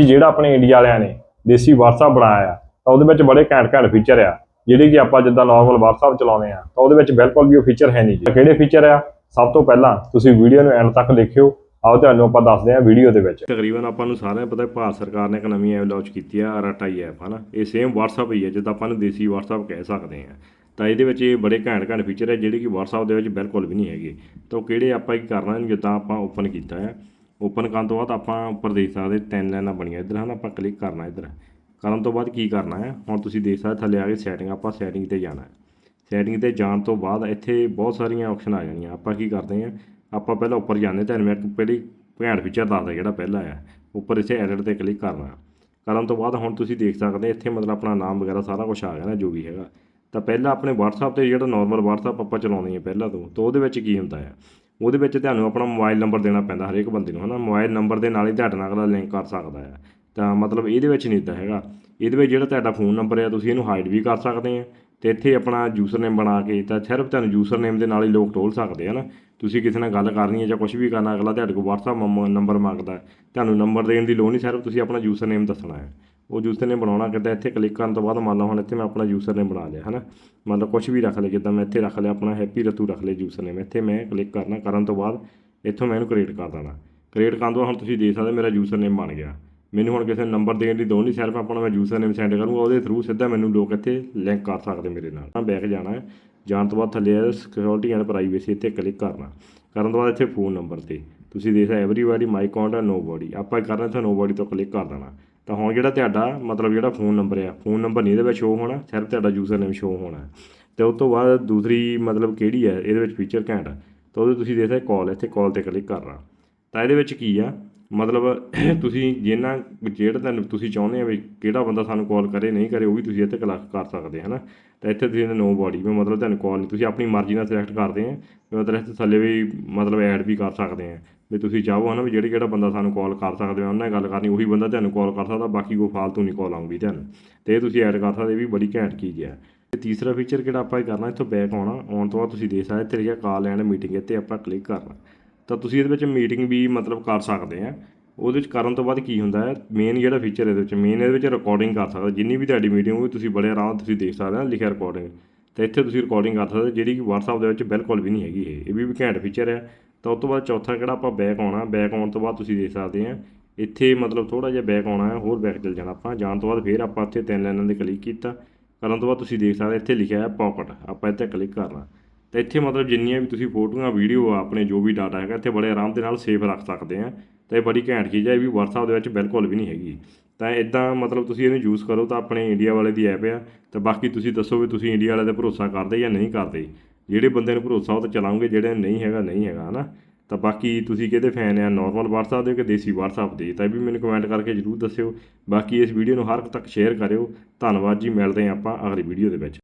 ਕਿ ਜਿਹੜਾ ਆਪਣੇ ਇੰਡੀਆ ਵਾਲਿਆਂ ਨੇ ਦੇਸੀ WhatsApp ਬਣਾਇਆ ਤਾਂ ਉਹਦੇ ਵਿੱਚ ਬੜੇ ਘੈਂਟ ਘੈਂਟ ਫੀਚਰ ਆ। ਜਿਹੜੇ ਕਿ ਆਪਾਂ ਜਿੱਦਾਂ ਨਾਰਮਲ WhatsApp ਚਲਾਉਂਦੇ ਆ, ਤਾਂ ਉਹਦੇ ਵਿੱਚ ਬਿਲਕੁਲ ਵੀ ਉਹ ਫੀਚਰ ਹੈ ਨਹੀਂ ਜੀ। ਕਿਹੜੇ ਫੀਚਰ ਆ? ਸਭ ਤੋਂ ਪਹਿਲਾਂ ਤੁਸੀਂ ਵੀਡੀਓ ਨੂੰ ਐਂਡ ਤੱਕ ਦੇਖਿਓ। ਆਓ ਤੁਹਾਨੂੰ ਆਪਾਂ ਦੱਸਦੇ ਹਾਂ ਵੀਡੀਓ ਦੇ ਵਿੱਚ। ਤਕਰੀਬਨ ਆਪਾਂ ਨੂੰ ਸਾਰਿਆਂ ਨੂੰ ਪਤਾ ਹੈ, ਭਾਰਤ ਸਰਕਾਰ ਨੇ ਇੱਕ ਨਵੀਂ ਐਪ ਲਾਂਚ ਕੀਤੀ ਆ ਆਰਟਾਈ ਐਪ ਹਨਾ? ਇਹ ਸੇਮ WhatsApp ਹੀ ਹੈ ਜਿੱਦਾਂ ਆਪਾਂ ਨੂੰ ਦੇਸੀ WhatsApp ਕਹਿ ਸਕਦੇ ਆ। ਤਾਂ ਇਹਦੇ ਵਿੱਚ ਇਹ ਬੜੇ ਘੈਂਟ ਘੈਂਟ ਫੀਚਰ ਹੈ ਜਿਹੜੇ ਕਿ WhatsApp ਦੇ ਵਿੱਚ ਬਿਲਕੁਲ ਵੀ ਨਹੀਂ ਹੈਗੇ। ਤਾਂ ਉਹ ਕਿਹੜੇ ਆਪਾਂ ਕੀ ਕਰਨਾ, ਜਿੱਦਾਂ ਆਪਾਂ ਓਪਨ ਕੀਤਾ ਹੈ ਓਪਨ ਕਰਨ ਤੋਂ ਬਾਅਦ ਆਪਾਂ ਉੱਪਰ ਦੇਖ ਸਕਦੇ ਤਿੰਨ ਲਾਈਨਾਂ ਬਣੀਆਂ ਇੱਧਰ, ਹਨ, ਆਪਾਂ ਕਲਿੱਕ ਕਰਨਾ ਇੱਧਰ। ਕਰਨ ਤੋਂ ਬਾਅਦ ਕੀ ਕਰਨਾ ਹੈ? ਹੁਣ ਤੁਸੀਂ ਦੇਖ ਸਕਦੇ ਥੱਲੇ ਆ ਕੇ ਸੈਟਿੰਗ ਆਪਾਂ ਸੈਟਿੰਗ ਤੇ ਜਾਣਾ ਹੈ। ਸੈਟਿੰਗ ਤੇ ਜਾਣ ਤੋਂ ਬਾਅਦ ਇੱਥੇ ਬਹੁਤ ਸਾਰੀਆਂ ਆਪਸ਼ਨ ਆ ਜਾਣੀਆਂ। ਆਪਾਂ ਕੀ ਕਰਦੇ ਹਾਂ, ਆਪਾਂ ਪਹਿਲਾਂ ਉੱਪਰ ਜਾਂਦੇ ਤੁਹਾਨੂੰ ਮੈਂ ਇੱਕ ਪਹਿਲੀ ਭੈਣ ਫੀਚਰ ਦੱਸਦਾ ਜਿਹੜਾ ਪਹਿਲਾਂ ਆ। ਉੱਪਰ ਇੱਥੇ ਐਡਿਟ ਤੇ ਕਲਿੱਕ ਕਰਨਾ ਕਰਨ ਤੋਂ ਬਾਅਦ ਹੁਣ ਤੁਸੀਂ ਦੇਖ ਸਕਦੇ ਇੱਥੇ ਮਤਲਬ ਆਪਣਾ ਨਾਮ ਵਗੈਰਾ ਸਾਰਾ ਕੁਝ ਆ ਗਿਆ ਨਾ, ਜੋ ਵੀ ਹੈਗਾ। ਤਾਂ ਪਹਿਲਾਂ ਆਪਣੇ WhatsApp ਤੇ ਜਿਹੜਾ ਨਾਰਮਲ WhatsApp ਆਪਾਂ ਚਲਾਉਂਦੇ ਹਾਂ ਪਹਿਲਾਂ ਤੋਂ, ਤਾਂ ਉਹਦੇ ਵਿੱਚ ਕੀ ਹੁੰਦਾ ਹੈ? ਉਹਦੇ ਵਿੱਚ ਤੁਹਾਨੂੰ ਆਪਣਾ ਮੋਬਾਈਲ ਨੰਬਰ ਦੇਣਾ ਪੈਂਦਾ ਹਰੇਕ ਬੰਦੇ ਨੂੰ, ਹਨਾ? ਮੋਬਾਈਲ ਨੰਬਰ ਦੇ ਨਾਲ ਹੀ ਤੁਹਾਡੇ ਨਾਲ ਅਗਲਾ ਲਿੰਕ ਕਰ ਸਕਦਾ ਹੈ। ਤਾਂ ਮਤਲਬ ਇਹਦੇ ਵਿੱਚ ਨਹੀਂ ਤਾਂ ਹੈਗਾ। ਇਹਦੇ ਵਿੱਚ ਜਿਹੜਾ ਤੁਹਾਡਾ ਫੋਨ ਨੰਬਰ ਹੈ ਤੁਸੀਂ ਇਹਨੂੰ ਹਾਈਡ ਵੀ ਕਰ ਸਕਦੇ ਆ। ਤੇ ਇੱਥੇ ਆਪਣਾ ਯੂਜ਼ਰ ਨੇਮ ਬਣਾ ਕੇ ਤਾਂ ਸਿਰਫ ਤੁਹਾਨੂੰ ਯੂਜ਼ਰ ਨੇਮ ਦੇ ਨਾਲ ਹੀ ਲੋਕ ਟੋਲ ਸਕਦੇ ਆ ਨਾ। ਤੁਸੀਂ ਕਿਸੇ ਨਾਲ ਗੱਲ ਕਰਨੀ ਹੈ ਜਾਂ ਕੁਝ ਵੀ ਕਰਨਾ, ਅਗਲਾ ਤੁਹਾਡੇ ਕੋਲ WhatsApp ਨੰਬਰ ਮੰਗਦਾ ਤੁਹਾਨੂੰ ਨੰਬਰ ਦੇਣ ਦੀ ਲੋੜ ਨਹੀਂ, ਸਿਰਫ ਤੁਸੀਂ ਆਪਣਾ ਯੂਜ਼ਰ ਨੇਮ ਦੱਸਣਾ ਹੈ। ਉਹ ਯੂਜ਼ਰ ਨੇਮ ਬਣਾਉਣਾ ਕਿੱਦਾਂ, ਇੱਥੇ ਕਲਿੱਕ ਕਰਨ ਤੋਂ ਬਾਅਦ ਮੰਨ ਲਓ ਹੁਣ ਇੱਥੇ ਮੈਂ ਆਪਣਾ ਯੂਜ਼ਰ ਨੇਮ ਬਣਾ ਲਿਆ, ਹਨਾ। ਮੰਨ ਲਓ ਕੁਝ ਵੀ ਰੱਖ ਲਿਆ ਜਿੱਦਾਂ ਮੈਂ ਇੱਥੇ ਰੱਖ ਲਿਆ ਆਪਣਾ ਹੈਪੀ ਰਤੂ ਰੱਖ ਲਿਆ ਯੂਜ਼ਰ ਨੇਮ ਇੱਥੇ ਮੈਂ ਕਲਿੱਕ ਕਰਨਾ ਕਰਨ ਤੋਂ ਬਾਅਦ ਇੱਥੋਂ ਮੈਂ ਇਹਨੂੰ ਕ੍ਰੀਏਟ ਕਰ ਦੇਣਾ। ਕ੍ਰੀਏਟ ਕਰਨ ਤੋਂ ਬਾਅਦ ਹੁਣ ਤੁਸੀਂ ਦੇਖ ਸਕਦੇ ਮੇਰਾ ਯੂਜ਼ਰ ਨੇਮ ਬਣ ਗਿਆ। ਮੈਨੂੰ ਹੁਣ ਕਿਸੇ ਨੂੰ ਨੰਬਰ ਦੇਣ ਦੀ ਲੋੜ ਨਹੀਂ, ਸਿਰਫ ਆਪਣਾ ਮੈਂ ਯੂਜ਼ਰ ਨੇਮ ਸੈਂਡ ਕਰੂੰਗਾ, ਉਹਦੇ ਥਰੂ ਸਿੱਧਾ ਮੈਨੂੰ ਲੋਕ ਇੱਥੇ ਲਿੰਕ ਕਰ ਸਕਦੇ ਮੇਰੇ ਨਾਲ। ਤਾਂ ਬੈਕ ਜਾਣਾ ਹੈ, ਜਾਣ ਤੋਂ ਬਾਅਦ ਥੱਲੇ ਸਿਕਿਉਰਿਟੀ ਐਂਡ ਪ੍ਰਾਈਵੇਸੀ ਇੱਥੇ ਕਲਿੱਕ ਕਰਨਾ। ਕਰਨ ਤੋਂ ਬਾਅਦ ਇੱਥੇ ਫੋਨ ਨੰਬਰ ਤੇ। ਤੁਸੀਂ ਦੇਖ ਸਕਦੇ everybody my count nobody ਆਪਾਂ ਕਰਨਾ, ਇੱਥੇ ਨੋ ਬੋਡੀ ਤੋਂ ਕਲਿੱਕ ਕਰ ਦੇਣਾ। ਤਾਂ ਹੁਣ ਜਿਹੜਾ ਤੁਹਾਡਾ ਮਤਲਬ ਜਿਹੜਾ ਫੋਨ ਨੰਬਰ ਆ ਫੋਨ ਨੰਬਰ ਨਹੀਂ ਇਹਦੇ ਵਿੱਚ ਸ਼ੋ ਹੋਣਾ, ਸਿਰਫ ਤੁਹਾਡਾ ਯੂਜ਼ਰ ਨੇਮ ਸ਼ੋ ਹੋਣਾ। ਤੇ ਉਸ ਤੋਂ ਬਾਅਦ ਦੂਸਰੀ ਮਤਲਬ ਕਿਹੜੀ ਹੈ ਇਹਦੇ ਵਿੱਚ ਫੀਚਰ ਘੈਂਟ ਤਾਂ ਉਹਦੇ ਤੁਸੀਂ ਦੇਖ ਸਕਦੇ ਕਾਲ ਇੱਥੇ ਕਾਲ ਤੇ ਕਲਿੱਕ ਕਰਨਾ। ਤਾਂ ਇਹਦੇ ਵਿੱਚ ਕੀ ਆ? ਮਤਲਬ ਤੁਸੀਂ ਜਿੰਨਾ ਜਿਹੜਾ ਤੁਹਾਨੂੰ ਤੁਸੀਂ ਚਾਹੁੰਦੇ ਆ ਵੀ ਕਿਹੜਾ ਬੰਦਾ ਸਾਨੂੰ ਕਾਲ ਕਰੇ, ਨਹੀਂ ਕਰੇ, ਉਹ ਵੀ ਤੁਸੀਂ ਇੱਥੇ ਕਲਿੱਕ ਕਰ ਸਕਦੇ ਹੈ ਨਾ ਤਾਂ ਇੱਥੇ ਤੁਸੀਂ ਨੋ ਬੋਡੀ ਵੀ ਮਤਲਬ ਤੁਹਾਨੂੰ ਕਾਲ ਨਹੀਂ, ਤੁਸੀਂ ਆਪਣੀ ਮਰਜ਼ੀ ਨਾਲ ਸਿਲੈਕਟ ਕਰਦੇ ਆ, ਵੀ ਮਤਲਬ ਇੱਥੇ ਥੱਲੇ ਵੀ ਮਤਲਬ ਐਡ ਵੀ ਕਰ ਸਕਦੇ ਆ। ਵੀ ਤੁਸੀਂ ਚਾਹੋ, ਹਨਾ, ਵੀ ਜਿਹੜੇ ਕਿਹੜਾ ਬੰਦਾ ਸਾਨੂੰ ਕਾਲ ਕਰ ਸਕਦੇ ਆ, ਉਹਨਾਂ ਨਾਲ ਗੱਲ ਕਰਨੀ, ਉਹੀ ਬੰਦਾ ਤੁਹਾਨੂੰ ਕਾਲ ਕਰ ਸਕਦਾ, ਬਾਕੀ ਕੋਈ ਫਾਲਤੂ ਨਹੀਂ ਕਾਲ ਆਉਂਦੀ ਤੁਹਾਨੂੰ। ਤੇ ਇਹ ਤੁਸੀਂ ਐਡ ਕਰ ਸਕਦੇ, ਇਹ ਵੀ ਬੜੀ ਘੈਂਟ ਚੀਜ਼ ਹੈ ਤੇ ਤੀਸਰਾ ਫੀਚਰ ਕਿਹੜਾ ਆਪਾਂ ਇਹ ਕਰਨਾ, ਇੱਥੋਂ ਬੈਕ ਆਉਣਾ, ਆਉਣ ਤੋਂ ਬਾਅਦ ਤੁਸੀਂ ਦੇਖ ਸਕਦੇ ਇੱਥੇ ਲਿਖਿਆ ਕਾਲ ਐਂਡ ਮੀਟਿੰਗ ਇੱਥੇ ਆਪਾਂ ਕਲਿੱਕ ਕਰਨਾ। ਤਾਂ ਤੁਸੀਂ ਇਹਦੇ ਵਿੱਚ ਮੀਟਿੰਗ ਵੀ ਮਤਲਬ ਕਰ ਸਕਦੇ ਆ। ਉਹਦੇ ਵਿੱਚ ਕਰਨ ਤੋਂ ਬਾਅਦ ਕੀ ਹੁੰਦਾ ਹੈ ਮੇਨ ਜਿਹੜਾ ਫੀਚਰ ਇਹਦੇ ਵਿੱਚ ਮੇਨ ਇਹਦੇ ਵਿੱਚ ਰਿਕਾਰਡਿੰਗ ਕਰ ਸਕਦਾ ਜਿੰਨੀ ਵੀ ਤੁਹਾਡੀ ਮੀਟਿੰਗ ਹੋਵੇ ਤੁਸੀਂ ਬੜੇ ਆਰਾਮ ਤੁਸੀਂ ਦੇਖ ਸਕਦੇ ਆ ਲਿਖਿਆ ਰਿਕਾਰਡਿੰਗ ਤਾਂ ਇੱਥੇ ਤੁਸੀਂ ਰਿਕਾਰਡਿੰਗ ਕਰ ਸਕਦੇ ਜਿਹੜੀ ਕਿ WhatsApp ਦੇ ਵਿੱਚ ਬਿਲਕੁਲ ਵੀ ਨਹੀਂ ਹੈਗੀ ਇਹ। ਇਹ ਵੀ ਘੈਂਟ ਫੀਚਰ ਹੈ ਤਾਂ ਉਸ ਤੋਂ ਬਾਅਦ ਚੌਥਾ ਕਿਹੜਾ ਆਪਾਂ ਬੈਕ ਆਉਣਾ ਬੈਕ ਆਉਣ ਤੋਂ ਬਾਅਦ ਤੁਸੀਂ ਦੇਖ ਸਕਦੇ ਆ, ਇੱਥੇ ਮਤਲਬ ਥੋੜਾ ਜਿਹਾ ਬੈਕ ਆਉਣਾ ਹੈ, ਹੋਰ ਬੈਕ ਚਲ ਜਾਣਾ ਆਪਾਂ। ਜਾਣ ਤੋਂ ਬਾਅਦ ਫਿਰ ਆਪਾਂ ਇੱਥੇ ਤਿੰਨ ਲਾਈਨਾਂ ਤੇ ਕਲਿੱਕ ਕੀਤਾ। ਕਰਨ ਤੋਂ ਬਾਅਦ ਤੁਸੀਂ ਦੇਖ ਸਕਦੇ ਇੱਥੇ ਲਿਖਿਆ ਹੈ ਪਾਕਟ ਆਪਾਂ ਇੱਥੇ ਕਲਿੱਕ ਕਰਨਾ। ਤਾਂ ਇੱਥੇ ਮਤਲਬ ਜਿੰਨੀਆਂ ਵੀ ਤੁਸੀਂ ਫੋਟੋਆਂ, ਵੀਡੀਓ ਆ ਆਪਣੇ ਜੋ ਵੀ ਡਾਟਾ ਹੈਗਾ, ਇੱਥੇ ਬੜੇ ਆਰਾਮ ਦੇ ਨਾਲ ਸੇਫ ਰੱਖ ਸਕਦੇ ਆ ਤਾਂ ਇਹ ਬੜੀ ਘੈਂਟ ਚੀਜ਼ ਹੈ ਇਹ ਵੀ WhatsApp ਦੇ ਵਿੱਚ ਬਿਲਕੁਲ ਵੀ ਨਹੀਂ ਹੈਗੀ। ਤਾਂ ਇਦਾਂ ਮਤਲਬ ਤੁਸੀਂ ਇਹਨੂੰ ਯੂਜ਼ ਕਰੋ ਤਾਂ ਆਪਣੇ ਇੰਡੀਆ ਵਾਲੇ ਦੀ ਐਪ ਆ, ਤਾਂ ਬਾਕੀ ਤੁਸੀਂ ਦੱਸੋ ਵੀ ਤੁਸੀਂ ਇੰਡੀਆ ਵਾਲੇ ਤੇ ਭਰੋਸਾ ਕਰਦੇ ਜਾਂ ਨਹੀਂ ਕਰਦੇ। ਜਿਹੜੇ ਬੰਦੇ ਨੂੰ ਭਰੋਸਾ ਉਹ ਤਾਂ ਚਲਾਉਂਗੇ, ਜਿਹੜੇ ਨਹੀਂ ਹੈਗਾ ਨਹੀਂ ਹੈਗਾ, ਹਨਾ। ਤਾਂ ਬਾਕੀ ਤੁਸੀਂ ਕਿਹਦੇ ਫੈਨ ਆ ਨਾਰਮਲ WhatsApp ਦੇ ਕਿ ਦੇਸੀ WhatsApp ਦੇ, ਤਾਂ ਇਹ ਵੀ ਮੈਨੂੰ ਕਮੈਂਟ ਕਰਕੇ ਜਰੂਰ ਦੱਸਿਓ। ਬਾਕੀ ਇਸ ਵੀਡੀਓ ਨੂੰ ਹਰ ਇੱਕ ਤੱਕ ਸ਼ੇਅਰ ਕਰਿਓ। ਧੰਨਵਾਦ ਜੀ, ਮਿਲਦੇ ਹਾਂ ਆਪਾਂ ਅਗਲੀ ਵੀਡੀਓ ਦੇ ਵਿੱਚ।